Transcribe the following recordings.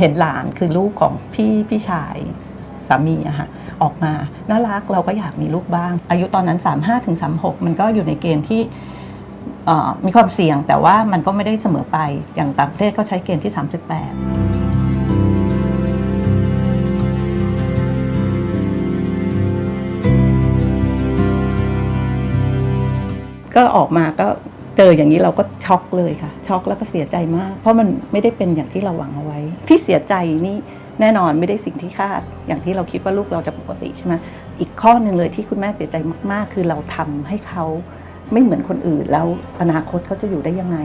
เห็นหลานคือลูกของพี่พี่ชายสามีอะค่ะออกมาน่ารักเราก็อยากมีลูกบ้าง อายุตอนนั้น 35ถึง36มันก็อยู่ในเกณฑ์ที่มีความเสี่ยงแต่ว่ามันก็ไม่ได้เสมอไปอย่างต่างประเทศก็ใช้เกณฑ์ที่ 38ก็ออกมาก็ เจออย่างนี้เราก็ช็อกเลยค่ะ ช็อกแล้วก็เสียใจมาก เพราะมันไม่ได้เป็นอย่างที่เราหวังเอาไว้ ที่เสียใจนี่แน่นอนไม่ได้สิ่งที่คาด อย่างที่เราคิดว่าลูกเราจะปกติใช่ไหมอีกข้อหนึ่งเลยที่คุณแม่เสียใจมากๆ คือเราทำให้เขาไม่เหมือนคนอื่นแล้วอนาคตเขาจะอยู่ได้ยังไง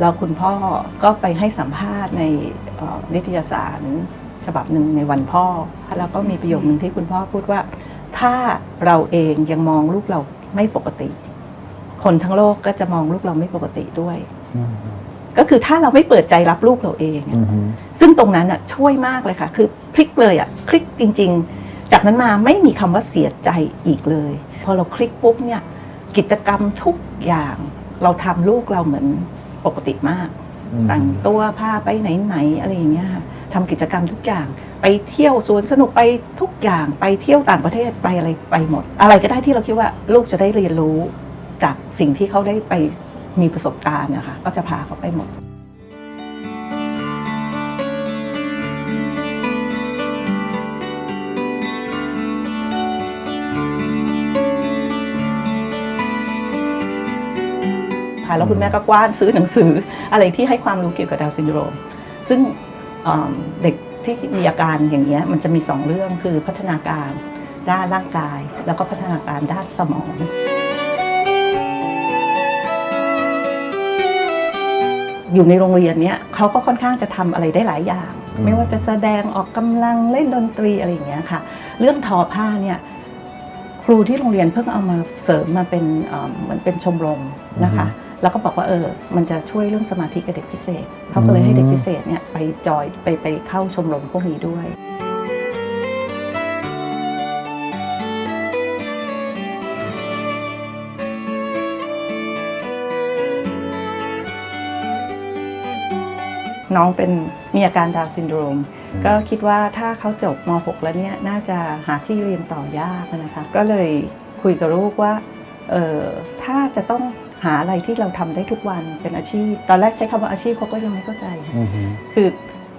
แล้วคุณพ่อก็ไปให้สัมภาษณ์ในนิตยสาร ฉบับหนึ่งในวันพ่อ แล้วก็มีประโยคหนึ่งที่คุณพ่อพูดว่า ถ้าเราเองยังมองลูกเราไม่ปกติ คนทั้งโลกก็จะมองลูกเราไม่ปกติด้วยอืมก็คือถ้าเราไม่เปิดใจรับลูกเราเองอืมฮึซึ่งตรงนั้นอะช่วยมากเลยค่ะ คือพลิกเลยอะคลิกจริง ๆ จากนั้นมาไม่มีคำว่าเสียใจอีกเลย พอเราคลิกปุ๊บเนี่ย กิจกรรมทุกอย่างเราทำลูกเราเหมือนปกติมากอืมแต่งตัวพาไปไหนๆอะไรอย่างเงี้ยค่ะ ทำกิจกรรมทุกอย่าง ไปเที่ยวสวนสนุกไปทุกอย่างไปเที่ยวต่างประเทศไปอะไรไปหมด อะไรก็ได้ที่เราคิดว่าลูกจะได้เรียนรู้จากสิ่งที่เขาได้ไปมีประสบการณ์นะคะก็จะพาเขาไปหมดค่ะแล้วคุณแม่ก็กว้านซื้อหนังสืออะไรที่ให้ความรู้เกี่ยวกับดาวซินโดรม ซึ่ง เอิ่มเด็กที่มีอาการอย่างเงี้ยมันจะมีสองเรื่องคือพัฒนาการด้านร่างกาย แล้วก็พัฒนาการด้านสมอง อยู่ในโรงเรียนเนี้ยเขาก็ค่อนข้างจะทำอะไรได้หลายอย่าง ไม่ว่าจะแสดงออกกำลังเล่นดนตรีอะไรอย่างเงี้ยค่ะ เรื่องทอผ้าเนี่ยครูที่โรงเรียนเพิ่งเอามาเสริมมาเป็นเอ่อเหมือนเป็นชมรมนะคะ แล้วก็บอกว่าเออ มันจะช่วยเรื่องสมาธิกับเด็กพิเศษเขาก็เลยให้เด็กพิเศษเนี่ยไปจอยไปไปเข้าชมรมพวกนี้ด้วยน้องเป็นมีอาการดาวน์ซินโดรม ก็คิดว่าถ้าเขาจบม .6 แล้วเนี่ยน่าจะหาที่เรียนต่อยากนะคะ ก็เลยคุยกับลูกว่าเออถ้าจะต้อง หาอะไรที่เราทำได้ทุกวันเป็นอาชีพ ตอนแรกใช้คำว่าอาชีพเขาก็ยังไม่เข้าใจค่ะอืมฮึคือ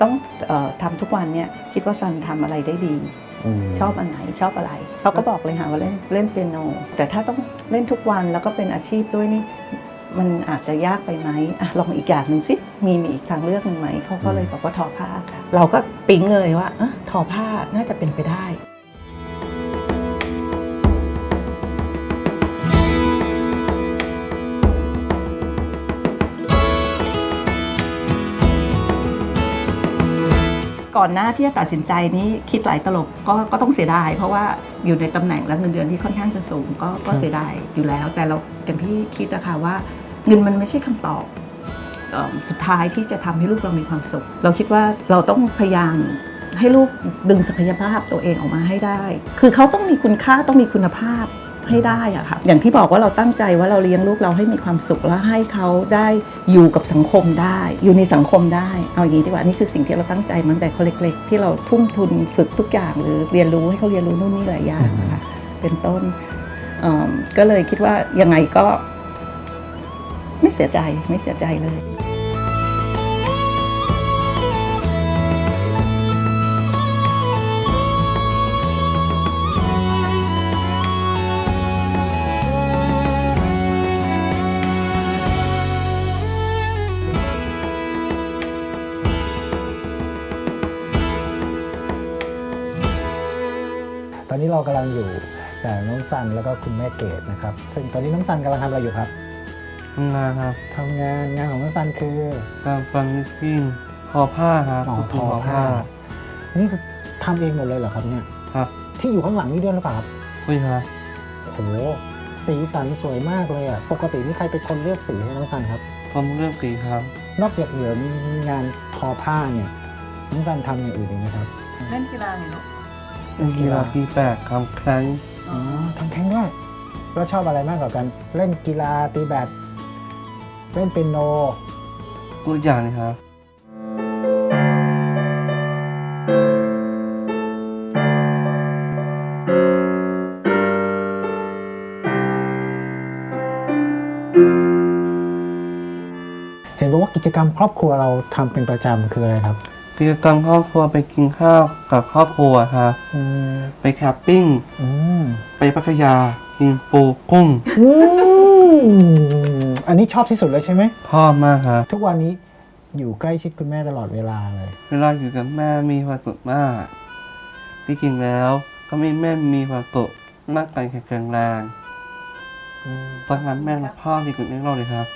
ต้องเออทำทุกวันเนี่ยคิดว่าซันทำอะไรได้ดีมชอบอันไหนชอบอะไรเขาก็บอกเลยค่ะว่าเล่นเล่นเปียโน แต่ถ้าต้องเล่นทุกวันแล้วก็เป็นอาชีพด้วยนี่มันอาจจะยากไปไหมอะลองอีกอย่างหนึ่งสิมีมีอีกทางเลือกหนึ่งไหมเขาก็เลยบอกว่าทอผ้าค่ะ เราก็ปิ๊งเลยว่าเอะทอผ้าน่าจะเป็นไปได้ อนหน้าที่จะตัดสินใจนี้คิดหลายตลบก็ก็ต้องเสียดาย เพราะว่าอยู่ในตำแหน่งและเงินเดือนที่ค่อนข้างจะสูงก็ก็เสียดายอยู่แล้ว แต่เราอย่างที่คิดนะคะว่า เงินมันไม่ใช่คำตอบสุดท้ายที่จะทำให้ลูกเรามีความสุข เราคิดว่าเราต้องพยายามให้ลูกดึงศักยภาพตัวเองออกมาให้ได้ คือเขาต้องมีคุณค่าต้องมีคุณภาพ ให้ได้อะค่ะอย่างที่บอกว่าเราตั้งใจว่าเราเลี้ยงลูกเราให้มีความสุขและให้เขาได้อยู่กับสังคมได้ อยู่ในสังคมได้เอาอย่างนี้ดีกว่านี่คือสิ่งที่เราตั้งใจมาตั้งแต่เขาเล็ก ๆ ที่เราทุ่มทุนฝึกทุกอย่างหรือเรียนรู้ให้เขาเรียนรู้นู่นนี่หลายอย่างนะคะเป็นต้นเอิ่มก็เลยคิดว่ายังไงก็ ไม่เสียใจไม่เสียใจเลย อนนี้เรากำลังอยู่กับน้องซันแล้วก็คุณแม่เกดนะครับ ซึ่งตอนนี้น้องซันกำลังทำอะไรอยู่ครับทำงานครับทำงานงานของน้องซันคือการฟันวิ่งทอผ้าครับอ๋อทอผ้า นี่ทำเองหมดเลยเหรอครับเนี่ยครับ ที่อยู่ข้างหลังนี่ด้วยหรือเปล่าครับคุยครับโอ้โหสีสันสวยมากเลยอะปกตินี่ใครเป็นคนเลือกสีให้น้องซันครับผมเลือกสีครับ นอกจากเหลืองานทอผ้าเนี่ยน้องซันทำอย่างอื่นอีกไหมครับเล่นกีฬาไงลูก เป็นกีฬาปีแปดครับแข่งอ๋อทำแข่งด้วยแล้วชอบอะไรมากกว่ากัน เล่นกีฬาตีแบดเล่นเปียโนทุกอย่างเลยครับเห็นบอกว่ากิจกรรมครอบครัวเราทำเป็นประจำคืออะไรครับ กิจกรรมครอบครัวไปกินข้าวกับครอบครัวครับ อืมไปแคมปิ้ง อืมไปพัทยา กินปูกุ้งอืมอันนี้ชอบที่สุดเลยใช่ไหม ชอบมากครับ ทุกวันนี้อยู่ใกล้ชิดคุณแม่ตลอดเวลาเลย เวลาอยู่กับแม่มีความสุขมากที่จริงแล้ว ก็มีแม่มีความสุขมากไปแข็งแรงเพราะฉะนั้นแม่และพ่อที่สุดในโลกเลยครับ